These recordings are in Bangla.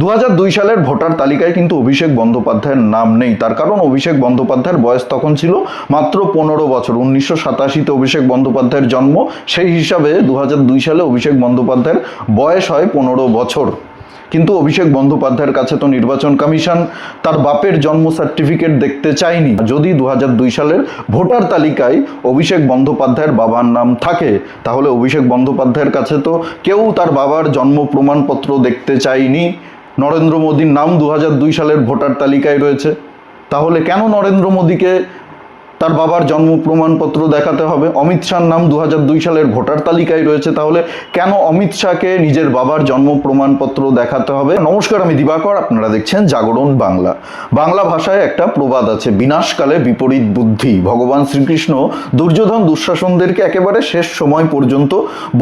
দু হাজার দুই সালের ভোটার তালিকায় কিন্তু অভিষেক বন্দ্যোপাধ্যায়ের নাম নেই। তার কারণ অভিষেক বন্দ্যোপাধ্যায়ের বয়স তখন ছিল মাত্র পনেরো বছর। উনিশশো সাতাশিতে অভিষেক বন্দ্যোপাধ্যায়ের জন্ম। সেই হিসাবে দু হাজার দুই সালে অভিষেক বন্দ্যোপাধ্যায়ের বয়স হয় পনেরো বছর। কিন্তু অভিষেক বন্দ্যোপাধ্যায়ের কাছে তো নির্বাচন কমিশন তার বাপের জন্ম সার্টিফিকেট দেখতে চায়নি। যদি দু হাজার দুই সালের ভোটার তালিকায় অভিষেক বন্দ্যোপাধ্যায়ের বাবার নাম থাকে, তাহলে অভিষেক বন্দ্যোপাধ্যায়ের কাছে তো কেউ তার বাবার জন্ম প্রমাণপত্র দেখতে চায়নি। নরেন্দ্র মোদীর নাম দু হাজার দুই সালের ভোটার তালিকায় রয়েছে। তাহলে কেন নরেন্দ্র মোদীকে তার বাবার জন্ম প্রমাণপত্র দেখাতে হবে। অমিত শাহর নাম দু হাজার দুই সালের ভোটার তালিকায় রয়েছে। তাহলে কেন অমিত শাহকে নিজের বাবার জন্ম প্রমাণপত্র দেখাতে হবে? নমস্কার, আমি দিবাকর। আপনারা দেখছেন জাগরণ বাংলা। বাংলা ভাষায় একটা প্রবাদ আছে, বিনাশকালে বিপরীত বুদ্ধি। ভগবান শ্রীকৃষ্ণ দুর্যোধন দুঃশাসনদেরকে একেবারে শেষ সময় পর্যন্ত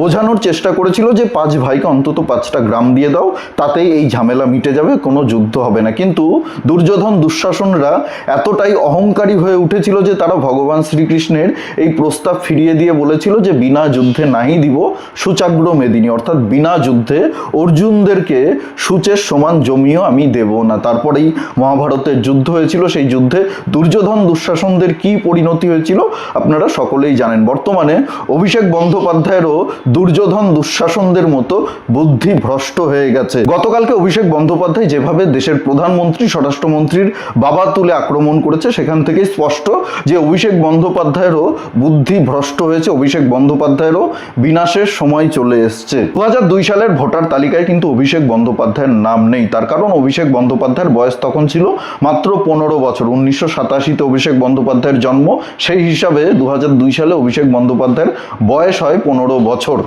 বোঝানোর চেষ্টা করেছিল যে, পাঁচ ভাইকে অন্তত পাঁচটা গ্রাম দিয়ে দাও, তাতেই এই ঝামেলা মিটে যাবে, কোনো যুদ্ধ হবে না। কিন্তু দুর্যোধন দুঃশাসনরা এতটাই অহংকারী হয়ে উঠেছিল যে, তারা ভগবান শ্রীকৃষ্ণের এই প্রস্তাব ফিরিয়ে দিয়ে বলেছিল যে বিনা যুদ্ধে নাহি দিব, সুচাগ্র মেদিনী। অর্থাৎ বিনা যুদ্ধে অর্জুনদেরকে সূচের সমান জমিও আমি দেব না। তারপরেই মহাভারতের যুদ্ধ হয়েছিল, সেই যুদ্ধে দুর্যোধন দুঃশাসনদের কি পরিণতি হয়েছিল আপনারা সকলেই জানেন। বর্তমানে অভিষেক বন্দ্যোপাধ্যায়েরও দুর্যোধন দুঃশাসনদের মতো বুদ্ধি ভ্রষ্ট হয়ে গেছে। গতকালকে অভিষেক বন্দ্যোপাধ্যায় যেভাবে দেশের প্রধানমন্ত্রী, স্বরাষ্ট্রমন্ত্রীর বাবা তুলে আক্রমণ করেছে, সেখান থেকেই স্পষ্ট যে অভিষেক বন্দ্যোপাধ্যায়েরও বুদ্ধি ভ্রষ্ট হয়েছে, অভিষেক বন্দ্যোপাধ্যায়েরও বিনাশের সময় চলে এসছে। দু দুই সালের ভোটার তালিকায় কিন্তু অভিষেক বন্দ্যোপাধ্যায়ের নাম নেই। তার কারণ অভিষেক বন্দ্যোপাধ্যায়ের বয়স তখন ছিল মাত্র পনেরো বছর। উনিশশো সাতাশিতে অভিষেক বন্দ্যোপাধ্যায়ের জন্ম, সেই হিসাবে দু দুই সালে অভিষেক বন্দ্যোপাধ্যায়ের বয়স হয় পনেরো বছর।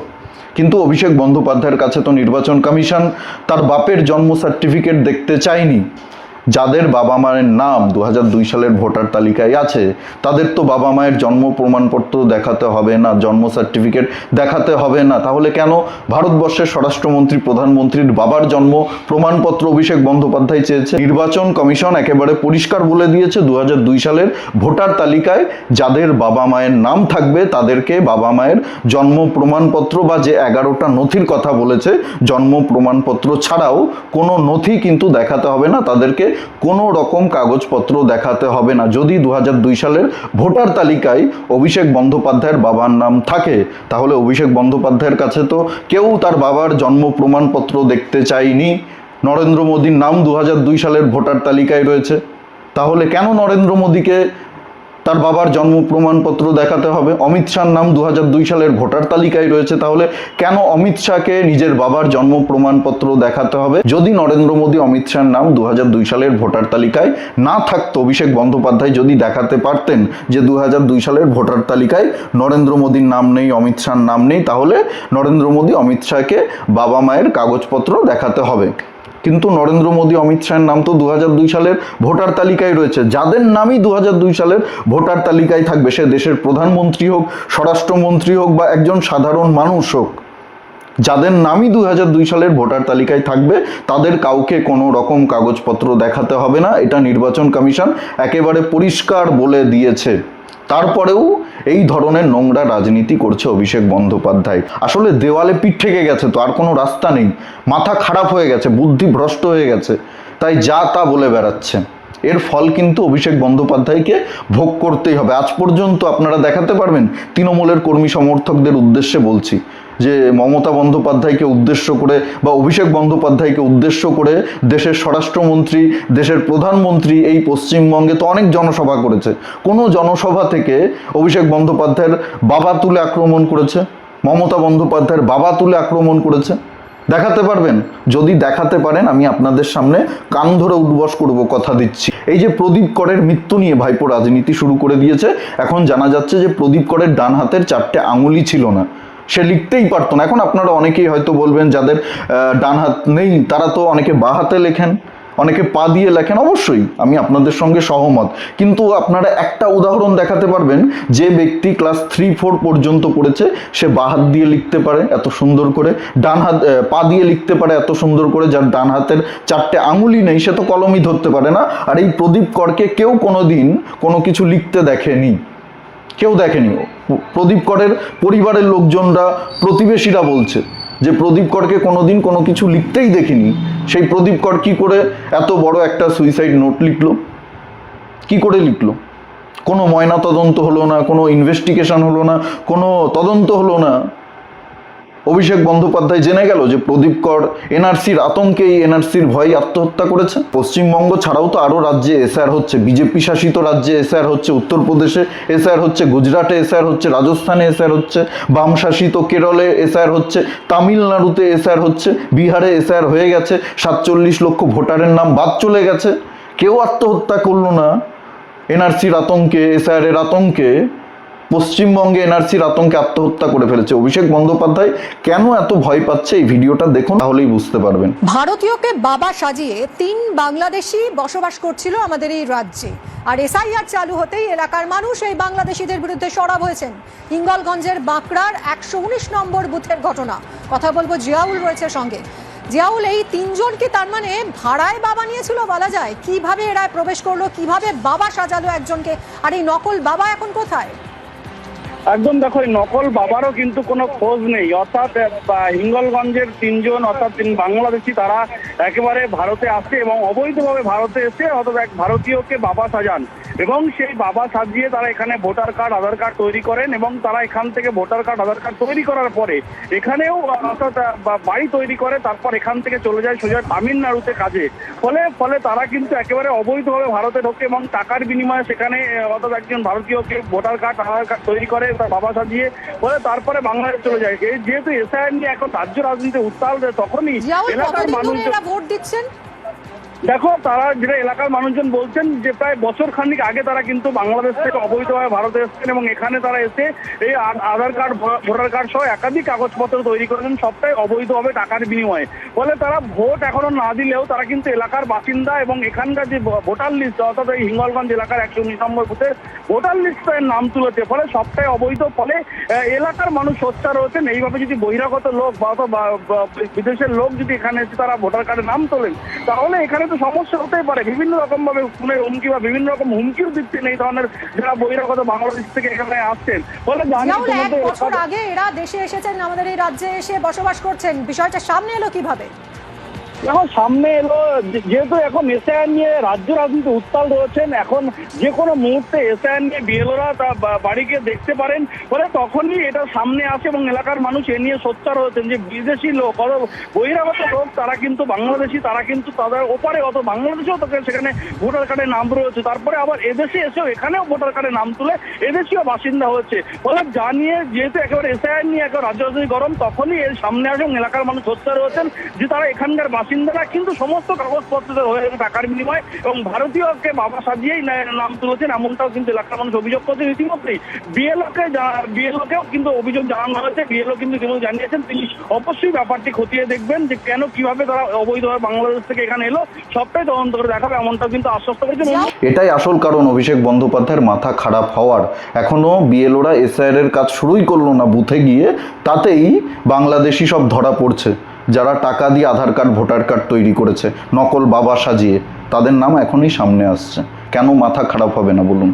কিন্তু অভিষেক বন্দ্যোপাধ্যায়ের কাছে তো নির্বাচন কমিশন তার বাপের জন্ম সার্টিফিকেট দেখতে চায়নি। যাদের বাবা মায়ের নাম দু হাজার দুই সালের ভোটার তালিকায় আছে, তাদের তো বাবা মায়ের জন্ম প্রমাণপত্র দেখাতে হবে না, জন্ম সার্টিফিকেট দেখাতে হবে না। তাহলে কেন ভারতবর্ষের স্বরাষ্ট্রমন্ত্রী, প্রধানমন্ত্রীর বাবার জন্ম প্রমাণপত্র অভিষেক বন্দ্যোপাধ্যায় চেয়েছে? নির্বাচন কমিশন একেবারে পরিষ্কার বলে দিয়েছে দু হাজার দুই সালের ভোটার তালিকায় যাদের বাবা মায়ের নাম থাকবে, তাদেরকে বাবা মায়ের জন্ম প্রমাণপত্র বা যে এগারোটা নথির কথা বলেছে, জন্ম প্রমাণপত্র ছাড়াও কোনো নথি কিন্তু দেখাতে হবে না, তাদেরকে কোনো রকম কাগজপত্র দেখাতে হবে না। যদি দু হাজার দুই সালের ভোটার তালিকায় অভিষেক বন্দ্যোপাধ্যায়ের বাবার নাম থাকে, তাহলে অভিষেক বন্দ্যোপাধ্যায়ের কাছে তো কেউ তার বাবার জন্ম প্রমাণপত্র দেখতে চায়নি। নরেন্দ্র মোদীর নাম দু হাজার দুই সালের ভোটার তালিকায় রয়েছে। তাহলে কেন নরেন্দ্র মোদীকে তার বাবার জন্ম প্রমাণপত্র দেখাতে হবে। অমিত শাহর নাম দু হাজার দুই সালের ভোটার তালিকায় রয়েছে। তাহলে কেন অমিত শাহকে নিজের বাবার জন্ম প্রমাণপত্র দেখাতে হবে? যদি নরেন্দ্র মোদী অমিত শাহর নাম দু হাজার দুই সালের ভোটার তালিকায় না থাকতো, অভিষেক বন্দ্যোপাধ্যায় যদি দেখাতে পারতেন যে দু হাজার দুই সালের ভোটার তালিকায় নরেন্দ্র মোদীর নাম নেই, অমিত শাহর নাম নেই, তাহলে নরেন্দ্র মোদী অমিত শাহকে বাবা মায়ের কাগজপত্র দেখাতে হবে। কিন্তু নরেন্দ্র মোদী, অমিত শাহের নাম তো দু হাজার দুই সালের ভোটার তালিকায় রয়েছে। যাদের নামই দু হাজার দুই সালের ভোটার তালিকায় থাকবে, সে দেশের প্রধানমন্ত্রী হোক, স্বরাষ্ট্রমন্ত্রী হোক বা একজন সাধারণ মানুষ হোক, যাদের নামই দুই হাজার দুই সালের ভোটার তালিকায় থাকবে, তাদের কাউকে কোনো রকম কাগজপত্র দেখাতে হবে না। এটা নির্বাচন কমিশন একেবারে পরিষ্কার বলে দিয়েছে। তারপরেও এই ধরনের নোংরা রাজনীতি করছে অভিষেক বন্দ্যোপাধ্যায়। আসলে দেওয়ালে পিঠ থেকে গেছে তো, আর কোনো রাস্তা নেই। মাথা খারাপ হয়ে গেছে, বুদ্ধি ভ্রষ্ট হয়ে গেছে। তাই যা তা বলে বেড়াচ্ছে এর ফল কিন্তু অভিষেক বন্দ্যোপাধ্যায়কে ভোগ করতেই হবে। আজ পর্যন্ত আপনারা দেখাতে পারবেন, তৃণমূলের কর্মী সমর্থকদের উদ্দেশ্যে বলছি। যে মমতা বন্দ্যোপাধ্যায়কে উদ্দেশ্য করে বা অভিষেক বন্দ্যোপাধ্যায়কে উদ্দেশ্য করে দেশের স্বরাষ্ট্রমন্ত্রী, দেশের প্রধানমন্ত্রী এই পশ্চিমবঙ্গে তো অনেক জনসভা করেছে। কোনো জনসভা থেকে অভিষেক বন্দ্যোপাধ্যায়ের বাবা তুলে আক্রমণ করেছে? মমতা বন্দ্যোপাধ্যায়ের বাবা তুলে আক্রমণ করেছে? দেখাতে পারবেন? যদি দেখাতে পারেন, আমি আপনাদের সামনে কান ধরে উদ্বস করব, কথা দিচ্ছি। এই যে প্রদীপ করের মৃত্যু নিয়ে ভাইপো রাজনীতি শুরু করে দিয়েছে, এখন জানা যাচ্ছে যে প্রদীপ করের ডান হাতের চারটে আঙুলই ছিল না। সে লিখতেই পারতো না। এখন আপনারা অনেকেই হয়তো বলবেন যাদের ডান হাত নেই, তারা তো অনেকে বা হাতে লেখেন, অনেকে পা দিয়ে লেখেন, অবশ্যই আমি আপনাদের সঙ্গে সহমত। কিন্তু আপনারা একটা উদাহরণ দেখাতে পারবেন, যে ব্যক্তি ক্লাস থ্রি, ফোর পর্যন্ত পড়েছে, সে বা হাত দিয়ে লিখতে পারে, এত সুন্দর করে। ডান হাত পা দিয়ে লিখতে পারে, এত সুন্দর করে, যার ডান হাতের চারটে আঙুলি নেই, সে তো কলমই ধরতে পারে না। আর এই প্রদীপ করকে কেউ কোনো দিন কোনো কিছু লিখতে দেখেনি। কেউ দেখেনি। প্রদীপ করের পরিবারের লোকজনরা, প্রতিবেশীরা বলছে যে প্রদীপ করকে কোনোদিন কোনো কিছু লিখতেই দেখিনি। সেই প্রদীপ কর কী করে এত বড় একটা সুইসাইড নোট লিখল? কি করে লিখলো? কোনো ময়না তদন্ত হলো না, কোনো ইনভেস্টিগেশন হলো না, কোনো তদন্ত হলো না। অভিষেক বন্দ্যোপাধ্যায় জেনে গেল যে প্রদীপ কর, এনআরসির আতঙ্কে এই এনআরসির ভয়ে আত্মহত্যা করেছে। পশ্চিমবঙ্গ ছাড়াও তো আরও রাজ্যে এসআর হচ্ছে বিজেপি শাসিত রাজ্যে এসআর হচ্ছে উত্তরপ্রদেশে এসআর হচ্ছে গুজরাটে এসআর হচ্ছে রাজস্থানে এসআর হচ্ছে বাম শাসিত কেরলে এসআর হচ্ছে, তামিলনাড়ুতে এসআর হচ্ছে, বিহারে এসআর হয়ে গেছে, সাতচল্লিশ লক্ষ ভোটারের নাম বাদ চলে গেছে। কেউ আত্মহত্যা করল না। এনআরসির আতঙ্কে, এসআরের আতঙ্কে পশ্চিমবঙ্গে এনআরসির আতঙ্কে আত্মহত্যা করে ফেলেছে অভিষেক বন্দ্যোপাধ্যায়। কেন এত ভয় পাচ্ছে এই ভিডিওটা দেখুন, তাহলেই বুঝতে পারবেন। ভারতীয়কে বাবা সাজিয়ে তিন বাংলাদেশি বসবাস করছিল আমাদের এই রাজ্যে। আর এসআইআর চালু হতেই এলাকার মানুষ এই বাংলাদেশিদের বিরুদ্ধে সরব হয়েছেন। হিঙ্গলগঞ্জের বাঁকড়ার একশো উনিশ নম্বর বুথের ঘটনা। কথা বলব জিয়াউল রয়েছে সঙ্গে। জিয়াউল, এই তিনজন কি তার মানে ভাড়ায় বাবা নিয়েছিল বলা যায়? কীভাবে এরা প্রবেশ করল? কীভাবে বাবা সাজালো একজনকে? আর এই নকল বাবা এখন কোথায়? একদম দেখো নকল বাবারও কিন্তু কোনো খোঁজ নেই। অর্থাৎ হিঙ্গলগঞ্জের তিনজন, অর্থাৎ তিন বাংলাদেশি তারা একেবারে ভারতে আসে এবং অবৈধভাবে ভারতে এসে অর্থাৎ এক ভারতীয়কে বাবা সাজান। এবং সেই বাবা সাজিয়ে তারা এখানে ভোটার কার্ড আধার কার্ড তৈরি করেন এবং তারা এখান থেকে ভোটার কার্ড আধার কার্ড তৈরি করার পরে এখানেও অর্থাৎ বাড়ি তৈরি করে তারপর এখান থেকে চলে যায় সোজা তামিলনাড়ুতে কাজে। ফলে ফলে তারা কিন্তু একেবারে অবৈধভাবে ভারতে ঢোকে এবং টাকার বিনিময়ে সেখানে অর্থাৎ একজন ভারতীয়কে ভোটার কার্ড আধার কার্ড তৈরি করে তার বাবা সাজিয়ে ফলে তারপরে বাংলাদেশ চলে যায়। এই যেহেতু এসআইআর নিয়ে এখন রাজ্য রাজনীতি উত্তাল তখনই এলাকার মানুষ ভোট দিচ্ছেন? দেখো, তারা যেটা এলাকার মানুষজন বলছেন যে প্রায় বছর খানিক আগে তারা কিন্তু বাংলাদেশ থেকে অবৈধভাবে ভারতে এসেছেন এবং এখানে তারা এসে এই আধার কার্ড ভোটার কার্ড সহ একাধিক কাগজপত্র তৈরি করেছেন, সবটাই অবৈধভাবে টাকার বিনিময়ে। ফলে তারা ভোট এখনও না দিলেও তারা কিন্তু এলাকার বাসিন্দা এবং এখানকার যে ভোটার লিস্ট, অর্থাৎ এই হিঙ্গলগঞ্জ এলাকার একশো উনিশ নম্বর বুথে ভোটার লিস্টে নাম তুলেছে। ফলে সবটাই অবৈধ, ফলে এলাকার মানুষ সোচ্চার রয়েছেন। এইভাবে যদি বহিরাগত লোক বা- বিদেশের লোক যদি এখানে এসে তারা ভোটার কার্ডে নাম তোলেন, তাহলে এখানে তো সমস্যা হতেই পারে। বিভিন্ন রকম ভাবে খুনের হুমকি বা বিভিন্ন রকম হুমকির দিচ্ছে এই ধরনের যারা বহিরাগত বাংলাদেশ থেকে এখানে আসছেন। বলে জানি এক বছর আগে এরা দেশে এসেছেন আমাদের এই রাজ্যে এসে বসবাস করছেন। বিষয়টা সামনে এলো কীভাবে? এখন সামনে এলো, যেহেতু এখন এসআইআর নিয়ে রাজ্য রাজনীতি উত্তাল রয়েছেন, এখন যে কোনো মুহূর্তে এসআইআর নিয়ে বিএলওরা তা বাড়িকে দেখতে পারেন। ফলে তখনই এটা সামনে আসে এবং এলাকার মানুষ এ নিয়ে সোচ্চার হয়েছেন যে বিদেশি লোক অত বহিরাগত লোক, তারা কিন্তু বাংলাদেশি, তারা কিন্তু তাদের ওপারে অত বাংলাদেশেও তাদের সেখানে ভোটার কার্ডে নাম রয়েছে। তারপরে আবার এদেশে এসেও এখানেও ভোটার কার্ডে নাম তুলে এদেশীয় বাসিন্দা হচ্ছে ফলে জানিয়ে যেহেতু একেবারে এসআইআর নিয়ে একেবারে রাজ্য রাজনীতি গরম, তখনই এর সামনে আসে এবং এলাকার মানুষ সোচ্চার হয়েছেন যে তারা এখানকার বাসিন্দারা কিন্তু সমস্ত কাগজপত্র হয়ে গেছে টাকার বিনিময়ে এবং ভারতীয়কে বাবা সাজিয়েই নাম তুলেছেন, এমনটাও কিন্তু এলাকার মানুষ অভিযোগ করছেন ইতিমধ্যেই। বিএলওকে বিএলওকেও কিন্তু অভিযোগ জানানো হয়েছে, বিএলও কিন্তু ইতিমধ্যে জানিয়েছেন, তিনি অবশ্যই ব্যাপারটি খতিয়ে দেখবেন যে কেন কীভাবে তারা অবৈধভাবে বাংলাদেশ থেকে এখানে এলো, সবটাই তদন্ত করে দেখাবে, এমনটাও কিন্তু আশ্বস্ত করেছেন এটাই আসল কারণ, অভিষেক বন্দ্যোপাধ্যায়ের মাথা খারাপ হওয়ার। এখনও বিএলওরা এসআইআর এর কাজ শুরুই করল না, বুথে গিয়ে, তাতেই বাংলাদেশি সব ধরা পড়ছে। যারা টাকা দিয়ে আধার কার্ড, ভোটার কার্ড তৈরি করেছে, নকল বাবা সাজিয়ে, তাদের নাম এখনই সামনে আসছে। কেন মাথা খারাপ হবে না বলুন?